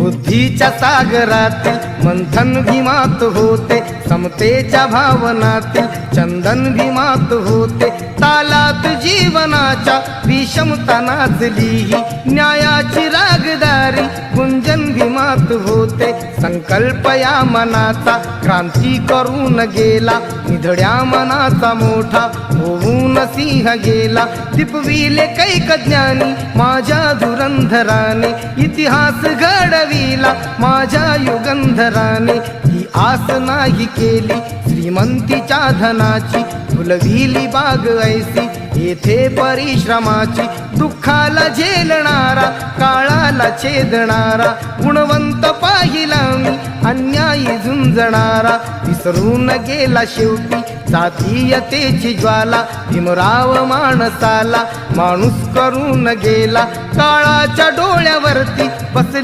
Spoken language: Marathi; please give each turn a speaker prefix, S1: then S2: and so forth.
S1: बुद्धीच्या सागरातील मंथन भीमात होते समतेच्या भावनातील चंदन भीमात होते. तालात जीवनाच्या विषमता नाचली ही गुंजन होते. संकल्प या मनाचा क्रांती करून गेला. निधड्या मनाचा मोठा होऊन सिंह गेला. दिपविले कैक ज्ञानी माझ्या धुरंधराने इतिहास घडविला. माझ्या युगंधराने ही आस नाही केली. श्रीमंतीच्या धनाची फुलविली बाग ऐसी. येथे परिश्रमाची दुःखाला झेलणारा काळाला छेदणारा गुणवंत पाहिला मी अन्यायी झुंजणारा विसरून गेला शेवटी जातीयतेची ज्वाला भीमराव माणसाला माणूस करून गेला काळाच्या डोळ्यावरती बसली